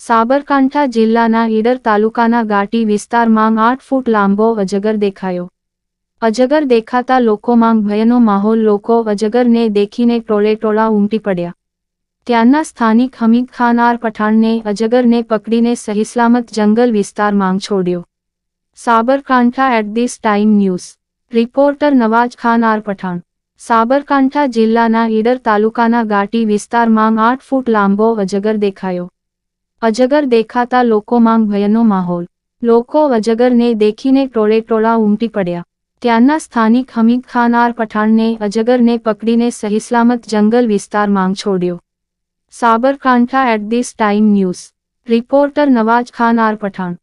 સાબરકાંઠા જિલ્લાના ઈડર તાલુકાના ઘાટી વિસ્તારમાં આઠ ફૂટ લાંબો અજગર દેખાયો. અજગર દેખાતા લોકોમાં ભયનો માહોલ, લોકો અજગરને દેખીને ટોળેટોળા ઉમટી પડ્યા. ત્યાંના સ્થાનિક હમીદ ખાન આર પઠાણને અજગરને પકડીને સહીસલામત જંગલ વિસ્તારમાં છોડ્યો. Sabarkantha at this time news. Reporter Nawaz Khan R Pathan. Sabarkantha જિલ્લાના ઈડર તાલુકાના ઘાટી વિસ્તારમાં આઠ ફૂટ લાંબો અજગર દેખાયો. અજગર દેખાતા લોકોમાં ભયનો માહોલ. લોકો અજગરને દેખીને ટોળેટોળા ઉમટી પડ્યા. ત્યાંના સ્થાનિક હમીદ ખાન આર પઠાણને અજગરને પકડીને સહીસલામત જંગલ વિસ્તારમાં છોડ્યો. Sabarkantha at this time news. Reporter Nawaz Khan R Pathan.